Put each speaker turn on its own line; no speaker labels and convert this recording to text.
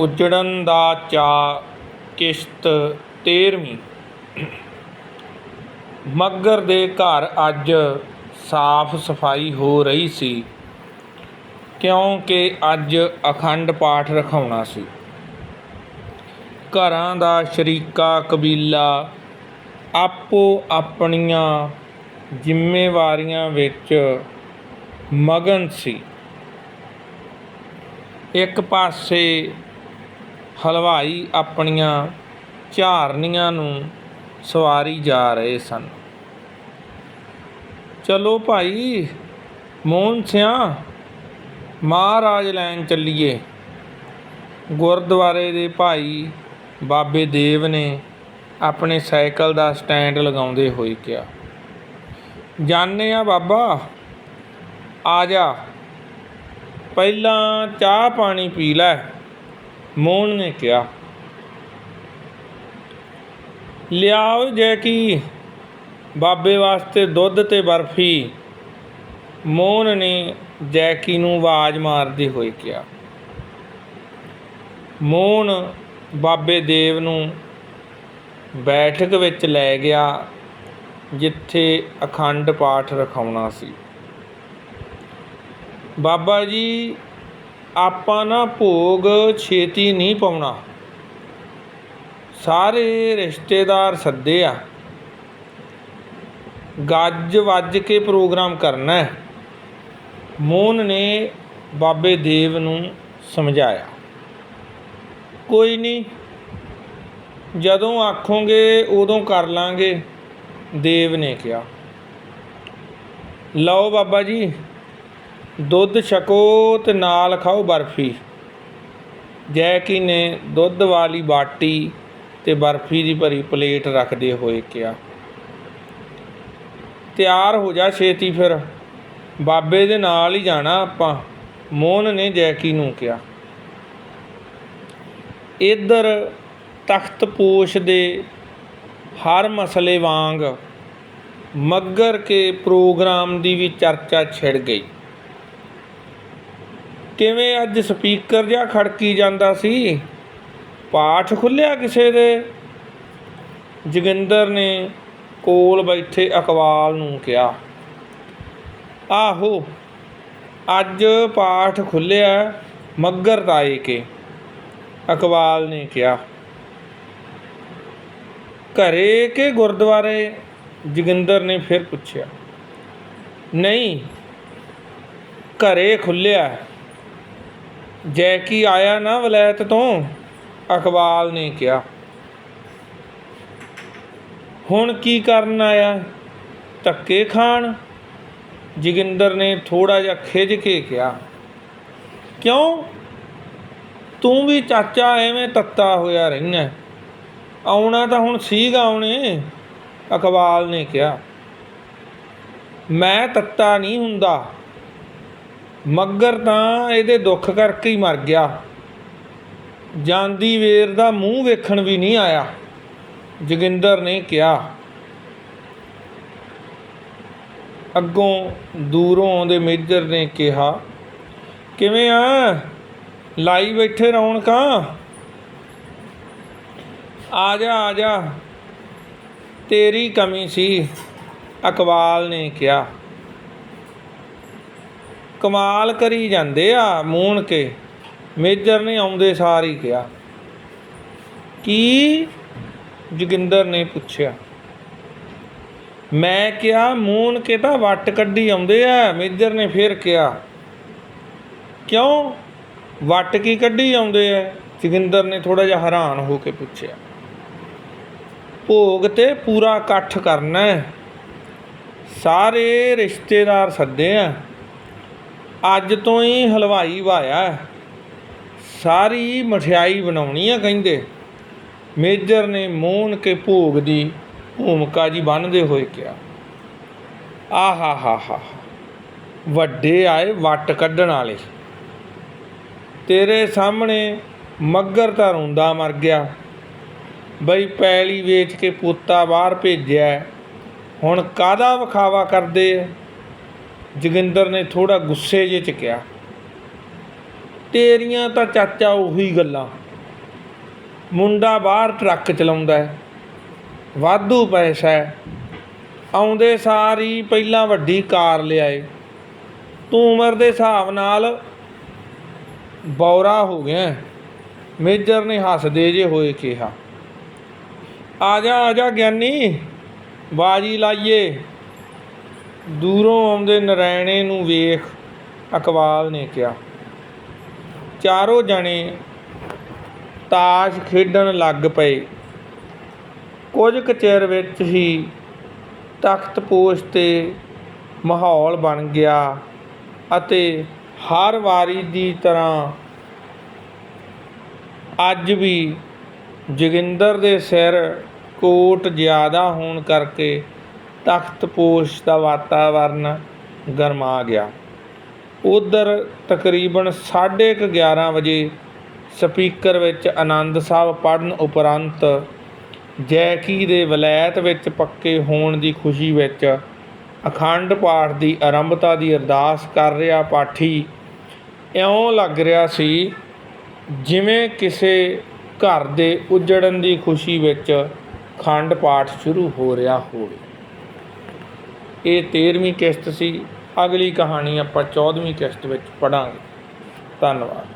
ਉਜੜਨ ਦਾ ਚਾਅ ਕਿਸ਼ਤ 13ਵੀਂ ਮੱਘਰ ਦੇ ਘਰ ਅੱਜ ਸਾਫ਼ ਸਫ਼ਾਈ ਹੋ ਰਹੀ ਸੀ, ਕਿਉਂਕਿ ਅੱਜ ਅਖੰਡ ਪਾਠ ਰਖਾਉਣਾ ਸੀ। ਘਰਾਂ ਦਾ ਸ਼ਰੀਕਾ ਕਬੀਲਾ ਆਪੋ ਆਪਣੀਆਂ ਜ਼ਿੰਮੇਵਾਰੀਆਂ ਵਿੱਚ ਮਗਨ ਸੀ। ਇੱਕ ਪਾਸੇ ਹਲਵਾਈ ਆਪਣੀਆਂ ਝਾਰਨੀਆਂ ਨੂੰ ਸਵਾਰੀ ਜਾ ਰਹੇ ਸਨ। ਚਲੋ ਭਾਈ, ਮੋਹਨ ਸਿਆ, ਮਹਾਰਾਜ ਲੈਣ ਚੱਲੀਏ। ਗੁਰਦੁਆਰੇ ਦੇ ਭਾਈ ਬਾਬੇ ਦੇਵ ਨੇ ਆਪਣੇ ਸਾਈਕਲ ਦਾ ਸਟੈਂਡ ਲਗਾਉਂਦੇ ਹੋਏ ਕਿਹਾ, ਜਾਣੇ ਆ ਬਾਬਾ, ਆ ਜਾ। ਪਹਿਲਾਂ ਚਾਹ ਪਾਣੀ ਪੀ ਲੈ। ਮੋਹਨ ਨੇ ਕਿਹਾ, ਲਿਆਓ ਜੇ ਕੀ, ਬਾਬੇ ਵਾਸਤੇ ਦੁੱਧ ਤੇ ਬਰਫੀ। ਮੋਹਨ ਨੇ ਜੈਕੀ ਨੂੰ ਆਵਾਜ਼ ਮਾਰਦੇ ਹੋਏ ਕਿਹਾ। ਮੋਹਨ ਬਾਬੇ ਦੇਵ ਨੂੰ ਬੈਠਕ ਵਿੱਚ ਲੈ ਗਿਆ, ਜਿੱਥੇ ਅਖੰਡ ਪਾਠ ਰਖਾਉਣਾ ਸੀ। ਬਾਬਾ ਜੀ ਆਪਾਂ ਨਾ ਭੋਗ ਛੇਤੀ ਨਹੀਂ ਪਾਉਣਾ। ਸਾਰੇ ਰਿਸ਼ਤੇਦਾਰ ਸੱਦੇ ਆ। ਗੱਜ ਵੱਜ ਕੇ ਪ੍ਰੋਗਰਾਮ ਕਰਨਾ ਹੈ। ਮੋਹਨ ਨੇ ਬਾਬੇ ਦੇਵ ਨੂੰ ਸਮਝਾਇਆ। ਕੋਈ ਨਹੀਂ, ਜਦੋਂ ਆਖੋਗੇ ਉਦੋਂ ਕਰ ਲਾਂਗੇ, ਦੇਵ ਨੇ ਕਿਹਾ। ਲਓ ਬਾਬਾ ਜੀ ਦੁੱਧ ਛਕੋ ਤੇ ਨਾਲ ਖਾਓ ਬਰਫੀ। ਜੈਕੀ ਨੇ ਦੁੱਧ ਵਾਲੀ ਬਾਟੀ ਤੇ ਬਰਫੀ ਦੀ ਭਰੀ ਪਲੇਟ ਰੱਖਦੇ ਹੋਏ ਕਿਹਾ। ਤਿਆਰ ਹੋ ਜਾ ਛੇਤੀ ਫਿਰ। ਬਾਬੇ ਦੇ ਨਾਲ ਹੀ ਜਾਣਾ ਆਪਾਂ, ਮੋਹਨ ਨੇ ਜੈਕੀ ਨੂੰ ਕਿਹਾ। ਇੱਧਰ ਤਖਤਪੋਸ਼ ਦੇ ਹਰ ਮਸਲੇ ਵਾਂਗ ਮੱਗਰ ਕੇ ਪ੍ਰੋਗਰਾਮ ਦੀ ਵੀ ਚਰਚਾ ਛਿੜ ਗਈ। ਕਿਵੇਂ ਅੱਜ ਸਪੀਕਰ ਜਿਹਾ ਖੜਕੀ ਜਾਂਦਾ ਸੀ? ਪਾਠ ਖੁੱਲਿਆ ਕਿਸੇ ਦੇ? ਜੋਗਿੰਦਰ ਨੇ ਕੋਲ ਬੈਠੇ ਅਕਵਾਲ ਨੂੰ ਕਿਹਾ, ਆਹੋ, ਅੱਜ ਪਾਠ ਖੁੱਲਿਆ ਮੱਗਰ ਤਾਏ ਕੇ ਅਕਵਾਲ ਨੇ ਕਿਹਾ, ਘਰੇ ਕੇ ਗੁਰਦੁਆਰੇ? ਜੋਗਿੰਦਰ ਨੇ ਫਿਰ ਪੁੱਛਿਆ, ਨਹੀਂ, ਘਰੇ ਖੁੱਲਿਆ ਜੈਕੀ ਆਇਆ ਨਾ ਵਲੈਤ ਤੋਂ ਅਕਬਾਲ ਨੇ ਕਿਹਾ। ਹੁਣ ਕੀ ਕਰਨ ਆਇਆ? ਧੱਕੇ ਖਾਣ? ਜੋਗਿੰਦਰ ਨੇ ਥੋੜਾ ਜਿਹਾ ਖਿੱਚ ਕੇ ਕਿਹਾ, ਕਿਉਂ? ਤੂੰ ਵੀ ਚਾਚਾ ਐਵੇਂ ਤੱਤਾ ਹੋਇਆ ਰਹਿਣਾ ਆਉਣਾ ਤਾਂ ਹੁਣ ਸੀਗਾ ਆਉਣੇ ਅਕਬਾਲ ਨੇ ਕਿਹਾ। ਮੈਂ ਤੱਤਾ ਨਹੀਂ ਹੁੰਦਾ। ਮੱਗਰ ਤਾਂ ਇਹਦੇ ਦੁੱਖ ਕਰਕੇ ਹੀ ਮਰ ਗਿਆ। ਜਾਂਦੀ ਵੇਰ ਦਾ ਮੂੰਹ ਵੇਖਣ ਵੀ ਨਹੀਂ ਆਇਆ, ਜੋਗਿੰਦਰ ਨੇ ਕਿਹਾ। ਅੱਗੋਂ ਦੂਰੋਂ ਆਉਂਦੇ ਮੇਜਰ ਨੇ ਕਿਹਾ, ਕਿਵੇਂ ਆ? ਲਾਈ ਬੈਠੇ ਰੌਣਕਾਂ ਆ? ਜਾ ਆ ਜਾ। ਤੇਰੀ ਕਮੀ ਸੀ ਅਕਬਾਲ ਨੇ ਕਿਹਾ। ਕਮਾਲ ਕਰੀ ਜਾਂਦੇ ਆ ਮੂਣ ਕੇ। ਮੇਜਰ ਨੇ ਆਉਂਦੇ ਸਾਰ ਹੀ ਕਿਹਾ। ਕੀ ਜੋਗਿੰਦਰ ਨੇ ਪੁੱਛਿਆ। ਮੈਂ ਕਿਹਾ ਮੂਣ ਕੇ ਤਾਂ ਵੱਟ ਕੱਢੀ ਆਉਂਦੇ ਆ, ਮੇਜਰ ਨੇ ਫੇਰ ਕਿਹਾ। ਕਿਉਂ? ਵੱਟ ਕੀ ਕੱਢੀ ਆਉਂਦੇ ਆ? ਜੋਗਿੰਦਰ ਨੇ ਥੋੜਾ ਜਿਹਾ ਹੈਰਾਨ ਹੋ ਕੇ ਪੁੱਛਿਆ। ਭੋਗ ਤੇ ਪੂਰਾ ਇਕੱਠ ਕਰਨਾ ਸਾਰੇ ਰਿਸ਼ਤੇਦਾਰ ਸੱਦੇ ਆ। ਅੱਜ ਤੋਂ ਹੀ ਹਲਵਾਈ ਵਾਇਆ ਸਾਰੀ ਮਠਿਆਈ ਬਣਾਉਣੀ ਆ ਕਹਿੰਦੇ। ਮੇਜਰ ਨੇ ਮੋਹਨ ਕੇ ਭੋਗ ਦੀ ਭੂਮਿਕਾ ਜੀ ਬੰਨਦੇ ਹੋਏ ਕਿਹਾ। ਆਹਾ ਹਾ ਹਾ ਵੱਡੇ ਆਏ ਵੱਟ ਕੱਢਣ ਵਾਲੇ। ਤੇਰੇ ਸਾਹਮਣੇ ਮੱਗਰ ਤਾਂ ਰੋਂਦਾ ਮਰ ਗਿਆ। ਬਈ ਪੈਲੀ ਵੇਚ ਕੇ ਪੋਤਾ ਬਾਹਰ ਭੇਜਿਆ ਹੁਣ ਕਾਦਾ ਵਿਖਾਵਾ ਕਰਦੇ ਐ ਜੋਗਿੰਦਰ ਨੇ ਥੋੜਾ ਗੁੱਸੇ ਜਿਹੇ ਚ ਕਿਹਾ, ਤੇਰੀਆਂ ਤਾਂ ਚਾਚਾ ਉਹੀ ਗੱਲਾਂ। ਮੁੰਡਾ ਬਾਹਰ ਟਰੱਕ ਚਲਾਉਂਦਾ ਹੈ, ਵਾਧੂ ਪੈਸਾ ਹੈ। ਆਉਂਦੇ ਸਾਰ ਹੀ ਪਹਿਲਾਂ ਵੱਡੀ ਕਾਰ ਲਿਆਏ। ਤੂੰ ਉਮਰ ਦੇ ਹਿਸਾਬ ਨਾਲ ਬੌਰਾ ਹੋ ਗਿਆ ਮੇਜਰ ਨੇ ਹੱਸਦੇ ਜੇ ਹੋਏ ਕਿਹਾ, ਆ ਜਾ ਆ ਜਾ ਗਿਆਨੀ, ਬਾਜੀ ਲਾਈਏ। ਦੂਰੋਂ ਆਉਂਦੇ ਨਰਾਇਣੇ ਨੂੰ ਵੇਖ ਅਕਵਾਲ ਨੇ ਕਿਹਾ, ਚਾਰੋਂ ਜਣੇ ਤਾਸ਼ ਖੇਡਣ ਲੱਗ ਪਏ। ਕੁਝ ਕੁ ਚਿਰ ਵਿੱਚ ਹੀ ਤਖਤ ਪੋਸ਼ ਤੇ ਮਾਹੌਲ ਬਣ ਗਿਆ ਅਤੇ ਹਰ ਵਾਰੀ ਦੀ ਤਰ੍ਹਾਂ ਅੱਜ ਵੀ ਜੋਗਿੰਦਰ ਦੇ ਸਿਰ ਕੋਟ ਜ਼ਿਆਦਾ ਹੋਣ ਕਰਕੇ ਤਖਤ ਪੋਸ਼ ਦਾ ਵਾਤਾਵਰਨ ਗਰਮਾ ਗਿਆ। ਉਧਰ ਤਕਰੀਬਨ 11:30 ਵਜੇ ਸਪੀਕਰ ਵਿੱਚ ਆਨੰਦ ਸਾਹਿਬ ਪੜਨ ਉਪਰੰਤ ਜੈਕੀ ਦੇ ਵਲੈਤ ਵਿੱਚ ਪੱਕੇ ਹੋਣ ਦੀ ਖੁਸ਼ੀ ਵਿੱਚ ਅਖੰਡ ਪਾਠ ਦੀ ਆਰੰਭਤਾ ਦੀ ਅਰਦਾਸ ਕਰ ਰਿਹਾ ਪਾਠੀ ਇਉਂ ਲੱਗ ਰਿਹਾ ਸੀ ਜਿਵੇਂ ਕਿਸੇ ਘਰ ਦੇ ਉਜੜਨ ਦੀ ਖੁਸ਼ੀ ਵਿੱਚ ਖੰਡ ਪਾਠ ਸ਼ੁਰੂ ਹੋ ਰਿਹਾ ਹੋਵੇ। ਇਹ 13ਵੀਂ ਕਿਸ਼ਤ ਸੀ। ਅਗਲੀ ਕਹਾਣੀ ਆਪਾਂ 14ਵੀਂ ਕਿਸ਼ਤ ਵਿੱਚ ਪੜ੍ਹਾਂਗੇ। ਧੰਨਵਾਦ।